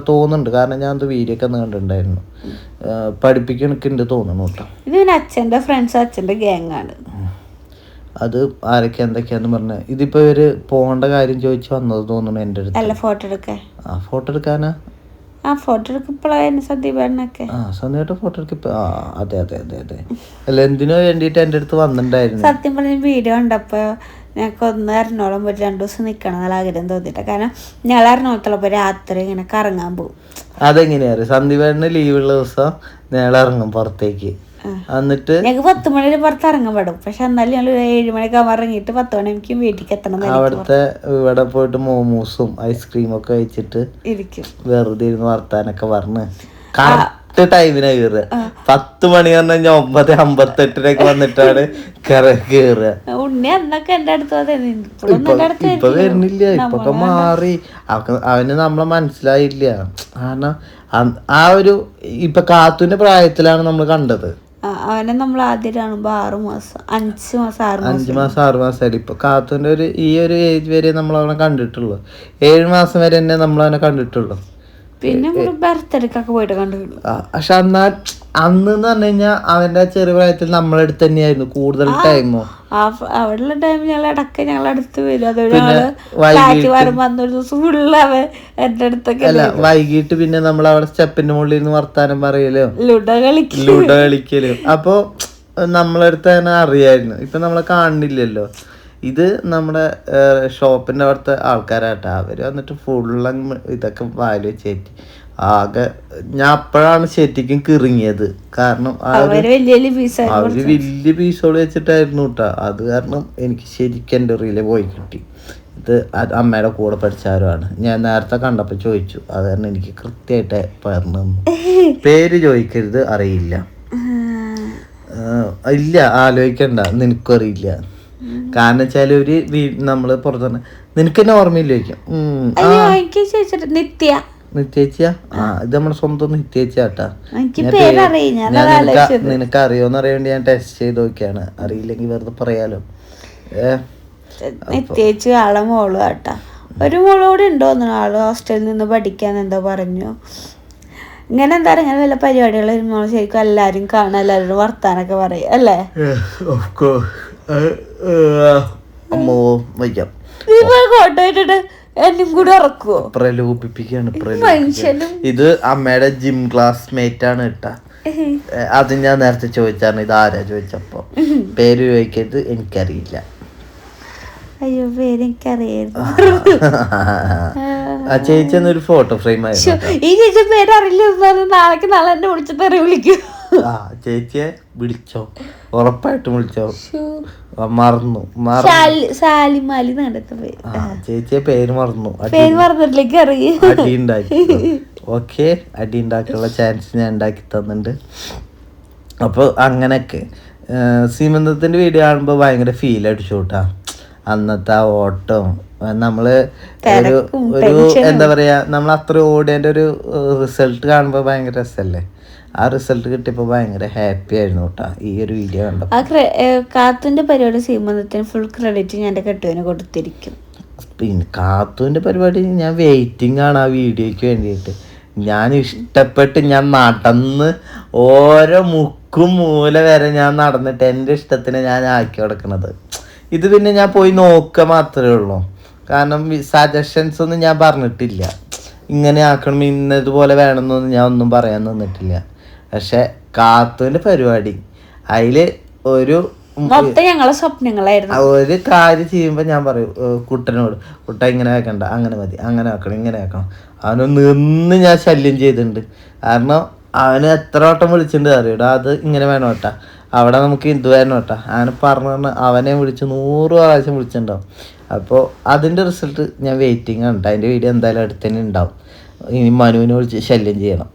[SPEAKER 1] തോന്നുന്നുണ്ട്. കാരണം ഞാൻ വീഡിയോ ഒക്കെ കണ്ടിട്ടുണ്ടായിരുന്നു. പഠിപ്പിക്കണക്കുണ്ട് തോന്നുന്നു കേട്ടോ.
[SPEAKER 2] ഇത് അച്ഛന്റെ ഫ്രണ്ട്സ് അച്ഛന്റെ ഗ്യാങ് ആണ്.
[SPEAKER 1] അത് ആരൊക്കെ എന്തൊക്കെയാന്ന് പറഞ്ഞ. ഇതിപ്പോ ഇവർ പോകേണ്ട കാര്യം ചോദിച്ചു വന്നത് തോന്നുന്നു എന്റെ അടുത്ത്.
[SPEAKER 2] അല്ല ഫോട്ടോ എടുക്കാൻ.
[SPEAKER 1] ആ ഫോട്ടോ എടുക്കാനാ?
[SPEAKER 2] ആ ഫോട്ടോ എടുക്കപ്പോഴായിരുന്നു സന്ദീപേണ്ണൊക്കെ
[SPEAKER 1] ആ സന്ധ്യയുടെ ഫോട്ടോ എടുക്ക ആ അതെ അതെ അതെ അതെ. അല്ല എന്തിനു വേണ്ടിയിട്ട് എന്റെ അടുത്ത് വന്നിട്ടുണ്ടായിരുന്നു
[SPEAKER 2] സത്യം പറഞ്ഞ വീഡിയോ കണ്ടപ്പോ ഞങ്ങൾക്ക് ഒന്ന് എറണാകുളം പോയിട്ട് രണ്ടു ദിവസം നിൽക്കണം എന്നുള്ള ആഗ്രഹം തോന്നിയിട്ട്. കാരണം ഞങ്ങൾ എറണാകുളത്തുള്ളപ്പോ രാത്രി ഇങ്ങനെ കറങ്ങാൻ പോകും.
[SPEAKER 1] അതെങ്ങനെയാ സന്ധ്യവേടിന് ലീവുള്ള ദിവസം ഞങ്ങൾ ഇറങ്ങും പുറത്തേക്ക്. എന്നിട്ട്
[SPEAKER 2] ഞങ്ങൾക്ക് പത്ത് മണിയിൽ പുറത്ത് ഇറങ്ങാൻ പാടും പക്ഷെ എന്നാലും ഞങ്ങൾ ഏഴ് മണിയൊക്കെ ആകുമ്പോൾ ഇറങ്ങിയിട്ട് പത്ത് മണി എനിക്ക് വീട്ടിലേക്ക് എത്തണം
[SPEAKER 1] അവിടുത്തെ ഇവിടെ പോയിട്ട് മോമോസും ഐസ്ക്രീമും ഒക്കെ കഴിച്ചിട്ട്
[SPEAKER 2] ഇരിക്കും.
[SPEAKER 1] വെറുതെ ഇരുന്ന് വർത്താനൊക്കെ പറഞ്ഞ് കറക്റ്റ് ടൈമിനാണ് കയറുക. പത്ത് മണി പറഞ്ഞു കഴിഞ്ഞാൽ ഒമ്പത് അമ്പത്തെട്ടിനൊക്കെ വന്നിട്ടാണ് കയറ- കയറുക.
[SPEAKER 2] ഉണ്ണി അന്നൊക്കെ എന്റെ അടുത്ത്
[SPEAKER 1] ഇപ്പൊ വരുന്നില്ല. ഇപ്പൊക്കെ മാറി. അവന് നമ്മളെ മനസ്സിലായില്ല. കാരണം ആ ഒരു ഇപ്പൊ കാത്തുവിന്റെ പ്രായത്തിലാണ് നമ്മൾ കണ്ടത്.
[SPEAKER 2] അവനെ നമ്മൾ ആദ്യം കാണുമ്പോൾ ആറ് മാസം അഞ്ച് മാസം ആറ് മാസം.
[SPEAKER 1] അഞ്ചു മാസം ആറു ഒരു ഈ ഒരു ഏജ് വരെ നമ്മൾ അവനെ കണ്ടിട്ടുള്ളൂ. ഏഴ് മാസം വരെ തന്നെ നമ്മൾ അവനെ കണ്ടിട്ടുള്ളൂ.
[SPEAKER 2] പിന്നെ ബർത്ത്ഡേക്കൊക്കെ പോയിട്ട് കണ്ടു
[SPEAKER 1] പക്ഷെ എന്നാൽ അന്ന് എന്ന് പറഞ്ഞു കഴിഞ്ഞാൽ അവന്റെ ചെറിയ പ്രായത്തിൽ നമ്മളെ അടുത്ത് തന്നെയായിരുന്നു കൂടുതൽ ടൈമോ
[SPEAKER 2] അവിടെയുള്ള ടൈമിൽ ഞങ്ങൾ ഇടയ്ക്ക് ഞങ്ങൾ അടുത്ത് വരും. അതുകൊണ്ട് അന്നൊരു ദിവസം ഫുള്ള് അവൻ അടുത്തൊക്കെ
[SPEAKER 1] അല്ല വൈകിട്ട് പിന്നെ നമ്മൾ അവിടെ സ്റ്റെപ്പിന്റെ മുകളിൽ നിന്ന് വർത്താനം പറയലോ.
[SPEAKER 2] ലുഡോ
[SPEAKER 1] കളിക്കലും. അപ്പോ നമ്മളടുത്ത് തന്നെ അറിയായിരുന്നു. ഇപ്പൊ നമ്മളെ കാണുന്നില്ലല്ലോ. ഇത് നമ്മുടെ ഷോപ്പിന്റെ അവിടുത്തെ ആൾക്കാരാട്ടോ. അവർ വന്നിട്ട് ഫുള്ള് ഇതൊക്കെ വായിൽ വെച്ചേറ്റി ആകെ ഞാൻ അപ്പോഴാണ് ശരിക്കും കിറങ്ങിയത്. കാരണം ആ
[SPEAKER 2] അവർ വലിയ
[SPEAKER 1] പീസോട് വെച്ചിട്ടായിരുന്നു കേട്ടോ അത് കാരണം എനിക്ക് ശരിക്കും എന്റെ റീൽ പോയി കിട്ടി. ഇത് അമ്മയുടെ കൂടെ പഠിച്ചാരുമാണ് ഞാൻ നേരത്തെ കണ്ടപ്പോൾ ചോദിച്ചു. അത് കാരണം എനിക്ക് കൃത്യമായിട്ട് പറഞ്ഞു പേര് ചോദിക്കരുത് അറിയില്ല. ഇല്ല ആലോചിക്കണ്ട. നിനക്കും അറിയില്ല. കാരണം വെച്ചാൽ ഒരു നമ്മൾ പുറത്തു നിനക്ക് തന്നെ ഓർമ്മയില്ല? ചോദിക്കും. ആ.
[SPEAKER 2] അയ്യോ എനിക്ക് ചോദിച്ചിട്ട് നിത്യ.
[SPEAKER 1] നിത്യേച്ചിയാ ആ ഇത് നമ്മുടെ സ്വന്തം നിത്യേച്ചിയാട്ടാ നിനക്ക് നിനക്ക് അറിയോന്ന് അറിയാൻ വേണ്ടി ഞാൻ ടെസ്റ്റ് ചെയ്ത് നോക്കിയാണ് അറിയില്ലെങ്കിൽ വെറുതെ പറയാലോ.
[SPEAKER 2] നിത്യേച്ചി ആളെ മോൾ കേട്ടാ. ഒരു മോളോട് കൂടി ഉണ്ടോ ആൾ ഹോസ്റ്റലിൽ നിന്ന് പഠിക്കാൻ എന്തോ പറഞ്ഞു. ഇങ്ങനെ എന്താ പറയുക ഇങ്ങനെ വല്ല പരിപാടികൾ വരുമ്പോൾ ശരിക്കും എല്ലാരും കാണാൻ എല്ലാവരോടും വർത്താനൊക്കെ പറയാ അല്ലേ? *laughs*
[SPEAKER 1] അമ്മോ
[SPEAKER 2] വയ്യ. കോട്ടയിട്ടിട്ട് എന്നും കൂടി ഇറക്കുവോ
[SPEAKER 1] പ്രലോഭിപ്പിക്കാണ് പ്രലോഭിപ്പിക്കാണ് ഇത് അമ്മയുടെ ജിം ക്ലാസ്മേറ്റ് ആണ് കേട്ടാ അത് ഞാൻ നേരത്തെ ചോദിച്ചാണ് ഇത് ആരാ ചോദിച്ചപ്പോ? പേര് ചോദിക്കരുത് എനിക്കറിയില്ല.
[SPEAKER 2] അയ്യോ പേര് എനിക്കറിയായിരുന്നു
[SPEAKER 1] ആ ചേച്ചി എന്നൊരു ഫോട്ടോ ഫ്രെയിം ആയിരുന്നു
[SPEAKER 2] ഈ ചേച്ചി പേര് അറിയില്ല നാളേക്ക് നാളെ എന്നെ വിളിച്ചിട്ട് അറിയ വിളിക്കും.
[SPEAKER 1] ആ ചേച്ചിയെ വിളിച്ചോ. ഉറപ്പായിട്ടും വിളിച്ചോ. ആ, മറന്നു മറന്നു.
[SPEAKER 2] സാലി സാലിമാലി നടത്ത പേര്?
[SPEAKER 1] ആ ചേച്ചിയെ പേര് മറന്നു. അടി
[SPEAKER 2] പേര് പറഞ്ഞിട്ടിലേക്ക് അറിയ.
[SPEAKER 1] അടി ഉണ്ടാക്കി. ഓക്കെ അടി ഉണ്ടാക്കാനുള്ള ചാൻസ് ഞാൻ ഉണ്ടാക്കി തന്നിട്ടുണ്ട്. അപ്പോൾ അങ്ങനെയൊക്കെ. സീമന്തത്തിന്റെ വീഡിയോ കാണുമ്പോൾ ഭയങ്കര ഫീൽ അടിച്ചു കൂട്ടാ അന്നത്തെ ആ ഓട്ടം. നമ്മൾ ഒരു ഒരു എന്താ പറയാ നമ്മൾ അത്ര ഓടിയതിന്റെ ഒരു റിസൾട്ട് കാണുമ്പോൾ ഭയങ്കര രസമല്ലേ ആ റിസൾട്ട് കിട്ടിയപ്പോൾ ഭയങ്കര ഹാപ്പി ആയിരുന്നു കേട്ടാ ഈ ഒരു വീഡിയോ കണ്ടപ്പോൾ
[SPEAKER 2] ആ കാത്തുന്റെ പരിപാടി സീമന്തത്തിന് ഫുൾ ക്രെഡിറ്റ് ഞാൻ എന്റെ കെട്ടുവിന് കൊടുത്തിരിക്കും.
[SPEAKER 1] പിന്നെ കാത്തുവിന്റെ പരിപാടി ഞാൻ വെയിറ്റിംഗ് ആണ് ആ വീഡിയോയ്ക്ക് വേണ്ടിയിട്ട്. ഞാൻ ഇഷ്ടപ്പെട്ട് ഞാൻ നടന്ന് ഓരോ മുക്കും മൂല വരെ ഞാൻ നടന്നിട്ട് എന്റെ ഇഷ്ടത്തിന് ഞാൻ ആക്കി കൊടുക്കണത്. ഇത് പിന്നെ ഞാൻ പോയി നോക്കുക മാത്രമേ ഉള്ളൂ. കാരണം സജഷൻസ് ഒന്നും ഞാൻ പറഞ്ഞിട്ടില്ല. ഇങ്ങനെ ആക്കണം ഇന്നതുപോലെ വേണമെന്നൊന്നും ഞാൻ ഒന്നും പറയാൻ നിന്നിട്ടില്ല. പക്ഷെ കാത്തുവിന്റെ പരിപാടി. അതിൽ ഒരു
[SPEAKER 2] മൊത്തം ഞങ്ങളെ സ്വപ്നങ്ങളായിരുന്നു.
[SPEAKER 1] ഒരു കാര്യം ചെയ്യുമ്പോ ഞാൻ പറയും കുട്ടനോട് കുട്ട ഇങ്ങനെ വെക്കണ്ട അങ്ങനെ മതി അങ്ങനെ വെക്കണം ഇങ്ങനെ വെക്കണം. അവന് നിന്ന് ഞാൻ ശല്യം ചെയ്തിട്ടുണ്ട്. കാരണം അവന് എത്ര വട്ടം വിളിച്ചിട്ടുണ്ട് അറിയൂടാ അത് ഇങ്ങനെ വേണം കേട്ടാ. അവിടെ നമുക്ക് ഇത് വേണം കേട്ടാ? അവന് പറഞ്ഞു പറഞ്ഞ് അവനെ വിളിച്ച് നൂറ് പ്രാവശ്യം വിളിച്ചിട്ടുണ്ടാവും. അപ്പോൾ അതിന്റെ റിസൾട്ട് ഞാൻ വെയിറ്റിംഗ് ആണ്. അതിന്റെ വീഡിയോ എന്തായാലും അടുത്തന്നെ ഉണ്ടാവും. ഇനി മനുവിനെ വിളിച്ച് ശല്യം ചെയ്യണം.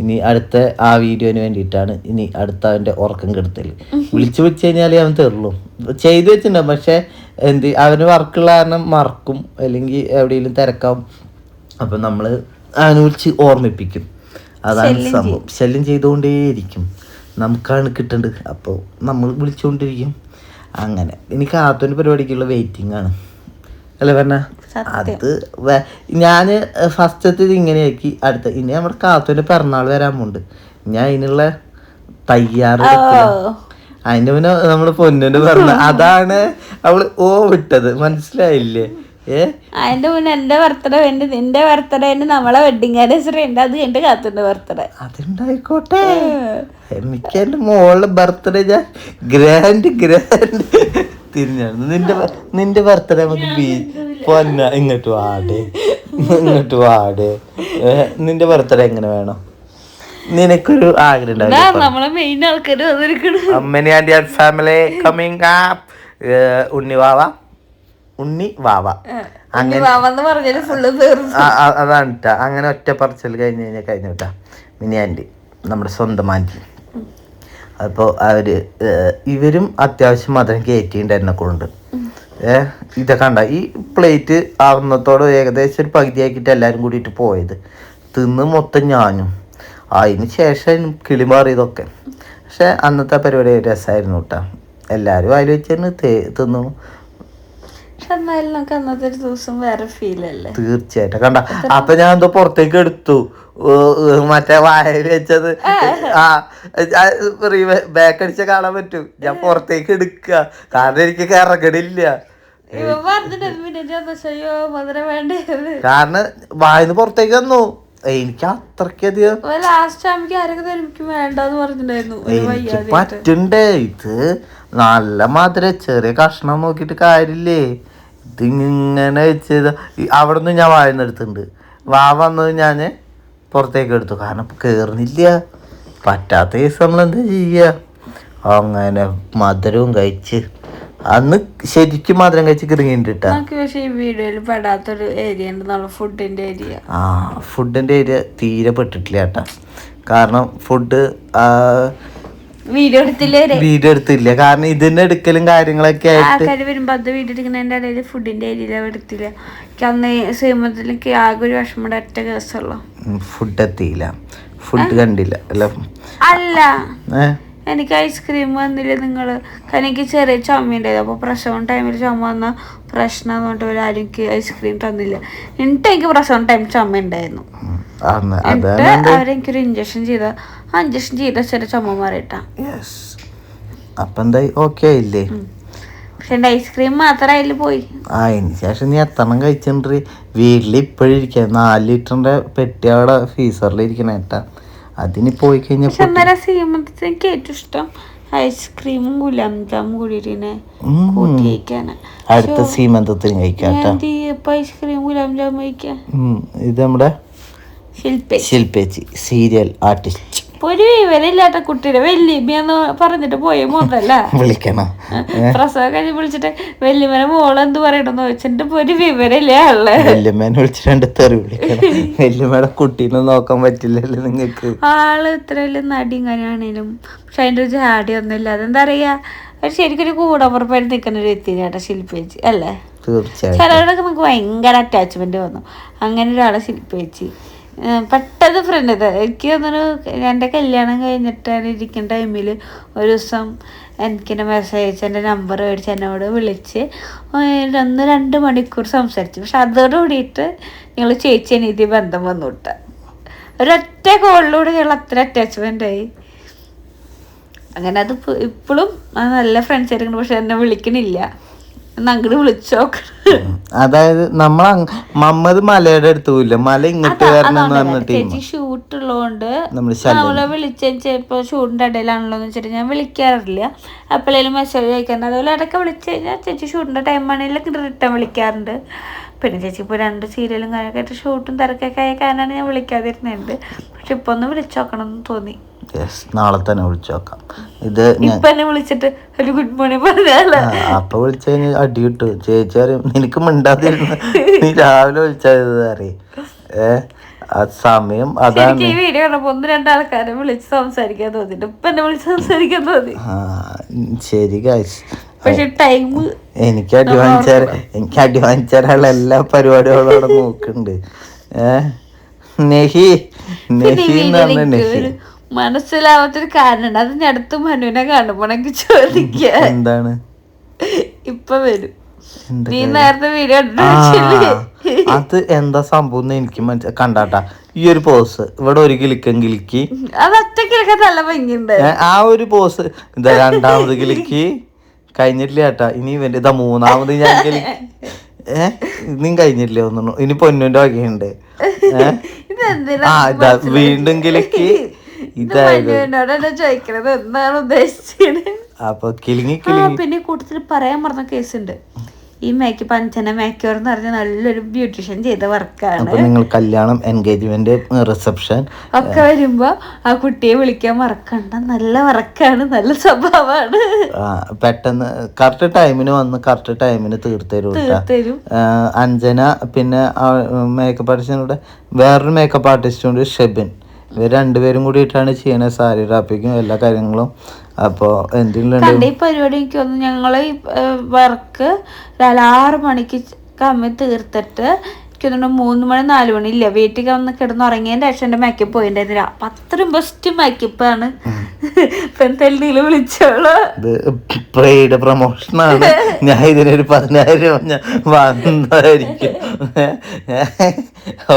[SPEAKER 1] ഇനി അടുത്ത ആ വീഡിയോന് വേണ്ടിയിട്ടാണ് ഇനി അടുത്ത അവന്റെ ഉറക്കം കെടുത്തൽ വിളിച്ചു വിളിച്ചു കഴിഞ്ഞാൽ അവൻ തെറുള്ളൂ ചെയ്തു വെച്ചിട്ടുണ്ടാവും പക്ഷേ എന്ത് അവന് വർക്കുള്ള കാരണം മറക്കും അല്ലെങ്കിൽ എവിടെയെങ്കിലും തിരക്കാവും. അപ്പം നമ്മൾ അവനെ വിളിച്ച് ഓർമ്മിപ്പിക്കും. അതാണ് സംഭവം. ശല്യം ചെയ്തുകൊണ്ടേയിരിക്കും. നമുക്കാണ് കിട്ടേണ്ടത്. അപ്പോൾ നമ്മൾ വിളിച്ചുകൊണ്ടിരിക്കും. അങ്ങനെ. എനിക്ക് ആത്തൊരു പരിപാടിക്കുള്ള വെയിറ്റിംഗ് ആണ്. അല്ലേ പറഞ്ഞ അത് ഞാൻ ഫസ്റ്റത്തെ ഇത് ഇങ്ങനെയാക്കി. അടുത്ത ഇനി നമ്മുടെ കാത്തുവിന്റെ പിറന്നാൾ വരാൻ പോണ്ട്. ഞാൻ അതിനുള്ള തയ്യാറെടുപ്പില്ല അതിന്റെ പിന്നെ നമ്മൾ പൊന്നിന്റെ പറഞ്ഞ അതാണ് അവൾ ഓ വിട്ടത്. മനസ്സിലായില്ലേ?
[SPEAKER 2] അതിന്റെ മുന്നേ എന്റെ ബർത്ത്ഡേ ഉണ്ട് നിന്റെ ബർത്ത്ഡേ ഉണ്ട് നമ്മളെ വെഡിങ് ആനിവേഴ്സറി ഉണ്ട്. അത് എന്റെ കാത്തിന്റെ ബർത്ത്ഡേ.
[SPEAKER 1] അതുണ്ടായിക്കോട്ടെ. എനിക്ക് എന്റെ മോളുടെ ബർത്ത്ഡേ ഞാൻ ഗ്രാൻഡ് ഗ്രാൻഡ്. തിരിഞ്ഞാണ് നിന്റെ നിന്റെ ബർത്ത്ഡേ നമുക്ക് ബീ പൊന്ന ഇങ്ങോട്ട് വാടേ. ഇങ്ങോട്ട് വാടേ. നിന്റെ ബർത്ത്ഡേ എങ്ങനെ വേണം? നിനക്കൊരു ആഗ്രഹം അമ്മനി ആൻഡ് ഫാമിലി കമ്മിങ് ആപ്പ് ഉണ്ണി വാവ. ഉണ്ണി വാവ. അങ്ങനെ അതാണ് അങ്ങനെ ഒറ്റ പറച്ചിൽ കഴിഞ്ഞ് കഴിഞ്ഞാൽ കഴിഞ്ഞു കേട്ടാ മിനി ആന്റി നമ്മുടെ സ്വന്തം ആന്റി അപ്പോൾ അവർ ഇവരും അത്യാവശ്യം മധുരം കയറ്റിയിട്ടുണ്ട് എന്നെ കൊണ്ട്. ഏഹ് ഇതൊക്കെ കണ്ട ഈ പ്ലേറ്റ് ആവുന്നത്തോടെ ഏകദേശം ഒരു പകുതിയാക്കിയിട്ട് എല്ലാവരും കൂടിയിട്ട് പോയത്. തിന്ന് മൊത്തം ഞാനും. അതിന് ശേഷം കിളി മാറിയതൊക്കെ. പക്ഷെ അന്നത്തെ പരിപാടി രസമായിരുന്നു കേട്ടോ എല്ലാവരും അതിൽ വെച്ച് തന്നെ തിന്നു.
[SPEAKER 2] എന്നാലും നമുക്ക് അന്നത്തെ ഒരു ദിവസം വേറെ ഫീൽ അല്ലേ?
[SPEAKER 1] തീർച്ചയായിട്ടും. കണ്ട അപ്പൊ ഞാൻ എന്തോ പുറത്തേക്ക് എടുത്തു. ഏ, ഏ, മറ്റേ വായ വെച്ചത്. ആ. ബാക്ക് അടിച്ച കാണാൻ പറ്റും. ഞാൻ പുറത്തേക്ക് എടുക്കുക. കാരണം എനിക്ക് ഇറങ്ങണില്ല
[SPEAKER 2] വേണ്ടത്
[SPEAKER 1] കാരണം വായന്ന് പുറത്തേക്ക് വന്നു. എനിക്ക്
[SPEAKER 2] അത്രക്കധികം
[SPEAKER 1] എനിക്ക് പറ്റണ്ടേ. ഇത് നല്ല മധുര. ചെറിയ കഷ്ണം നോക്കിട്ട് കാര്യമില്ലേ? ഇത് ഇങ്ങനെ വെച്ചത്. അവിടെ നിന്ന് ഞാൻ വായന എടുത്തിട്ടുണ്ട്. വാ വന്നത് ഞാൻ പുറത്തേക്ക് എടുത്തു. കാരണം കയറുന്നില്ല പറ്റാത്ത കേസ് നമ്മൾ എന്താ ചെയ്യുക അങ്ങനെ മധുരവും കഴിച്ച് അന്ന് ശരിക്കും മധുരം കഴിച്ച് കിറങ്ങിയിട്ടാ
[SPEAKER 2] ഈ വീഡിയോയിൽ പെടാത്തൊരു ഏരിയ ഉണ്ട്. നമ്മളെ ഫുഡിന്റെ ഏരിയ
[SPEAKER 1] ആ ഫുഡിന്റെ ഏരിയ തീരെ പെട്ടിട്ടില്ല കേട്ടാ. കാരണം ഫുഡ്
[SPEAKER 2] വീഡിയോ എടുത്തില്ലേ
[SPEAKER 1] വീഡിയോ എടുത്തില്ല. കാരണം ഇതിന്റെ എടുക്കലും കാര്യങ്ങളൊക്കെ ആയിട്ട്
[SPEAKER 2] ആൾക്കാർ വരുമ്പോ അത് വീഡിയോ എടുക്കുന്നതിന്റെ ഇടയിൽ ഫുഡിന്റെ ഏരിയയിൽ എടുത്തില്ല. എനിക്ക് അന്ന് സിനിമത്തിലേക്ക് ആകെ ഒരു വിഷമയുടെ ഒറ്റ കേസുള്ളൂ.
[SPEAKER 1] ഫുഡ് എത്തിയില്ല. ഫുഡ് കണ്ടില്ല. അല്ല
[SPEAKER 2] അല്ല. എനിക്ക് ഐസ്ക്രീം വന്നില്ല നിങ്ങൾ കാരണം എനിക്ക് ചെറിയ ചുമ ഉണ്ടായത് അപ്പോൾ പ്രസവം ടൈമിൽ ചുമ വന്ന പ്രശ്നം എന്ന് പറഞ്ഞിട്ട് ഒരു ആരും ഐസ്ക്രീം തന്നില്ല. എന്നിട്ട് എനിക്ക് പ്രസവം ടൈം ചുമ ഉണ്ടായിരുന്നു. എന്നിട്ട് അവരെനിക്കൊരു ഇഞ്ചക്ഷൻ ചെയ്ത. ആ ഇഞ്ചക്ഷൻ ചെയ്ത ചെറിയ ചുമ മാറിയിട്ടാ.
[SPEAKER 1] അപ്പൊ എന്തായി? ഓക്കെ ആയില്ലേ?
[SPEAKER 2] പക്ഷെ എന്റെ ഐസ്ക്രീം മാത്രം അതിൽ പോയി.
[SPEAKER 1] ആ ശേഷം നീ എത്രണ്ണം കഴിച്ചിട്ടുണ്ട്? വീട്ടിൽ ഇപ്പോഴും ഇരിക്കുക നാല് ലിറ്ററിന്റെ പെട്ടി അവിടെ ഫീസറിൽ ഇരിക്കണേട്ടാ അതിന് പോയി
[SPEAKER 2] പക്ഷെ
[SPEAKER 1] കഴിഞ്ഞപ്പോ
[SPEAKER 2] അന്നേരം സീമന്തത്തിൽ എനിക്ക് ഏറ്റവും ഇഷ്ടം ഐസ്ക്രീമും ഗുലാം ജാമും. കൂട്ടി കഴിക്കാനാ
[SPEAKER 1] അടുത്ത സീമന്തത്തിന്
[SPEAKER 2] ഐസ്ക്രീം ഗുലാം ജാമും
[SPEAKER 1] കഴിക്കാം. ഇത് നമ്മുടെ
[SPEAKER 2] ശില്പേ
[SPEAKER 1] ശില്പേച്ചി സീരിയൽ ആർട്ടിസ്റ്റ്.
[SPEAKER 2] ഒരു വിവരമില്ലാത്ത കുട്ടിയുടെ വല്യമ്മയെന്ന് പറഞ്ഞിട്ട് പോയ മോതല്ല *laughs*
[SPEAKER 1] വിളിക്കണം?
[SPEAKER 2] പ്രസവം കഴിഞ്ഞ് വിളിച്ചിട്ട് വല്യമ്മനെ മോൾ എന്ത് പറയണമെന്ന് ചോദിച്ചിട്ട് ഇപ്പൊ ഒരു വിവരമില്ല ആൾ
[SPEAKER 1] വല്യമ്മേനെ വിളിച്ച് രണ്ട് തെറി വിളിക്കണം. വല്യമ്മയുടെ കുട്ടീനെ നോക്കാൻ പറ്റില്ലല്ലോ നിങ്ങൾക്ക്.
[SPEAKER 2] ആൾ ഇത്ര വലിയ നടിയും കാര്യമാണേലും പക്ഷെ അതിന്റെ ഒരു ജാടി ഒന്നും ഇല്ല അതെന്താ പറയാ ഒരു ശരിക്കും ഒരു കൂടപ്പുറപ്പായിട്ട് നിൽക്കുന്ന ഒരു ചേട്ടാ ശില്പിച്ച് അല്ലേ? ചിലരോടൊക്കെ നമുക്ക് ഭയങ്കര അറ്റാച്ച്മെന്റ് വന്നു. അങ്ങനെ ഒരാളെ ശില്പിച്ച്. പെട്ടെന്ന് ഫ്രണ്ട് എനിക്ക് തോന്നുന്നു എന്റെ കല്യാണം കഴിഞ്ഞിട്ടാണ് ഇരിക്കുന്ന ടൈമിൽ ഒരു ദിവസം എനിക്കെന്നെ മെസ്സേജ് അയച്ച് എന്റെ നമ്പർ മേടിച്ച് എന്നോട് വിളിച്ച് ഒന്ന് രണ്ട് മണിക്കൂർ സംസാരിച്ചു. പക്ഷെ അതോട് കൂടിയിട്ട് ഞങ്ങൾ ചേച്ചി അനീതി ബന്ധം വന്നു വിട്ട ഒരൊറ്റ കോളിലൂടെ ഞങ്ങൾ അത്ര അറ്റാച്ച്മെന്റ് ആയി. അങ്ങനെ അത് ഇപ്പോഴും നല്ല ഫ്രണ്ട്സ് ആയിരിക്കണം പക്ഷെ എന്നെ വിളിക്കണില്ല. അങ്ങോട്ട് വിളിച്ചോക്ക്.
[SPEAKER 1] അതായത് നമ്മൾ മമ്മത് മലയുടെ അടുത്ത് പോയില്ല മല ഇങ്ങോട്ട് വരണം എന്ന് പറഞ്ഞ ടീം
[SPEAKER 2] ഷൂട്ട് ഉള്ളതുകൊണ്ട് നമ്മളെ വിളിച്ച ഷൂട്ടിന്റെ ഇടയിലാണല്ലോ എന്ന് വെച്ചിട്ട് ഞാൻ വിളിക്കാറില്ല. എപ്പോഴേലും മെസ്സേജ് അയക്കാറുണ്ട്. അതുപോലെ ഇടയ്ക്ക് വിളിച്ചു കഴിഞ്ഞാൽ ചേച്ചി ഷൂട്ടിന്റെ ടൈം ആണെങ്കിലും റിട്ടേൺ വിളിക്കാറുണ്ട്. പിന്നെ ചേച്ചി ഇപ്പോൾ രണ്ട് സീരിയലും കാര്യമൊക്കെ ആയിട്ട് ഷൂട്ടും തിരക്കൊക്കെ ആയ കാരണമാണ് ഞാൻ വിളിക്കാതിരുന്നത്. പക്ഷെ ഇപ്പൊ ഒന്ന് വിളിച്ചു നോക്കണം എന്ന് തോന്നി
[SPEAKER 1] നാളെ തന്നെ വിളിച്ചു നോക്കാം. ഇത്
[SPEAKER 2] ഇപ്പൊ എന്നെ വിളിച്ചിട്ട് ഒരു ഗുഡ് മോർണിംഗ് പറഞ്ഞാലോ
[SPEAKER 1] അപ്പൊ വിളിച്ചു കഴിഞ്ഞാൽ അടി കിട്ടും. ചേച്ചി അറിയും നിനക്ക് മിണ്ടാതിരുന്നു. നീ രാവിലെ വിളിച്ചത് അറിയും ഏ സമയം അതാണ്.
[SPEAKER 2] എനിക്ക് ഈ വീഡിയോ കണ്ടപ്പോ ഒന്ന് രണ്ടാൾക്കാരെ വിളിച്ച് സംസാരിക്കാൻ തോന്നിട്ട് ഇപ്പൊ എന്നെ വിളിച്ച് സംസാരിക്കാൻ തോന്നി.
[SPEAKER 1] ശരി ഗൈസ്
[SPEAKER 2] പക്ഷെ ടൈം
[SPEAKER 1] എനിക്ക് വാങ്ങിച്ചാൽ എനിക്ക് അടി വാങ്ങിച്ചാലുള്ള എല്ലാ പരിപാടികളും അവിടെ നോക്കുന്നുണ്ട്. നെഹി. നെഹി
[SPEAKER 2] മനസ്സിലാവാത്തൊരു കാരണം അത് ഞാൻ അടുത്ത് മനുവിനെ കാണുമ്പോ എനിക്ക് ചോദിക്ക
[SPEAKER 1] എന്താണ്?
[SPEAKER 2] ഇപ്പൊ വരും. നീ നേരത്തെ വീഡിയോ
[SPEAKER 1] അത് എന്താ സംഭവം എനിക്ക് മനസ്സിലാ കണ്ടാട്ടാ. ഈ ഒരു പോസ് ഇവിടെ ഒരു കിളിക്കം കിളിക്കി
[SPEAKER 2] അത് കിളിക്കാൻ നല്ല ഭംഗിയുണ്ട്.
[SPEAKER 1] ഏ, ആ ഒരു പോസ് ഇതാ രണ്ടാമത് കിലിക്ക്. കഴിഞ്ഞിട്ടില്ല ചേട്ടാ ഇനി ഇവന്റെ ഇതാ മൂന്നാമത് ഞാൻ കിലിക്ക് *laughs* ഏ? ഇനിയും കഴിഞ്ഞിട്ടില്ല ഒന്നും ഇനി പൊന്നുന്റെ വകയുണ്ട്. ആ ഇതാ വീണ്ടും കിലിക്ക്
[SPEAKER 2] ചോദിക്കണത്. എന്താണ് ഉദ്ദേശിച്ചത്?
[SPEAKER 1] അപ്പൊ കിളിങ്ങി
[SPEAKER 2] പിന്നെ കൂട്ടത്തിൽ പറയാൻ പറഞ്ഞ കേസുണ്ട് ഈ മേക്കപ്പ് അഞ്ചന മേക്കോർ എന്ന് പറഞ്ഞ നല്ലൊരു ബ്യൂട്ടീഷ്യൻ ചെയ്ത വർക്കാണ്.
[SPEAKER 1] അപ്പോൾ നിങ്ങൾ കല്യാണം എൻഗേജ്മെന്റ് റിസപ്ഷൻ
[SPEAKER 2] ഒക്കെ വരുമ്പോ ആ കുട്ടിയെ വിളിക്കാൻ മറക്കണ്ട. നല്ല വർക്കാണ് നല്ല സ്വഭാവമാണ്.
[SPEAKER 1] പെട്ടെന്ന് കറക്റ്റ് ടൈമിന് വന്ന് കറക്റ്റ് ടൈമിന് തീർത്തരും അഞ്ജന പിന്നെ മേക്കപ്പ് ആർട്ടിസ്റ്റിനൂടെ വേറൊരു മേക്കപ്പ് ആർട്ടിസ്റ്റുണ്ട് ഷെബിൻ. ഇവർ രണ്ടുപേരും കൂടിയിട്ടാണ് ചെയ്യണത്. സാരി റാപ്പിക്കും എല്ലാ കാര്യങ്ങളും അപ്പോൾ എന്തെങ്കിലും
[SPEAKER 2] ഈ പരിപാടി എനിക്ക് തോന്നുന്നു ഞങ്ങൾ വർക്ക് രാവിലെ ആറ് മണിക്ക് കമ്മി തീർത്തിട്ട് എനിക്ക് തോന്നുന്നു മൂന്ന് മണി നാല് മണി ഇല്ല? വീട്ടിൽ വന്ന് കിടന്ന് ഉറങ്ങിയതിന്റെ ശേഷം എന്റെ മേക്കപ്പ് പോയിണ്ടായിരുന്നില്ല. അപ്പൊ അത്രയും ബെസ്റ്റ് മേക്കപ്പ് ആണ്. ഇപ്പൊ വിളിച്ചോളൂ.
[SPEAKER 1] പ്രൊമോഷനാണ് ഞാൻ ഇതിനൊരു പതിനായിരം രൂപ ഞാൻ വാങ്ങുന്നതായിരിക്കും.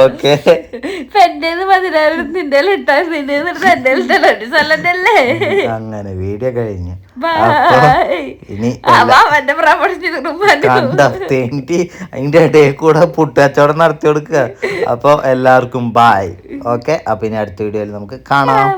[SPEAKER 1] ഓക്കെ.
[SPEAKER 2] ഇപ്പൊ പതിനായിരം ഇട്ടാ അല്ലേ
[SPEAKER 1] അങ്ങനെ വീഡിയോ കഴിഞ്ഞു.
[SPEAKER 2] ബൈ
[SPEAKER 1] ഇനി
[SPEAKER 2] അവന്റെ പ്രമോഷൻ
[SPEAKER 1] കണ്ടെത്തി അതിന്റെ ഇടയിൽ കൂടെ പുട്ടുകച്ചവടം നടത്തി കൊടുക്കുക. അപ്പൊ എല്ലാവർക്കും ബായ് ഓക്കെ അപ്പൊ ഇനി അടുത്ത വീഡിയോയിൽ നമുക്ക് കാണാം.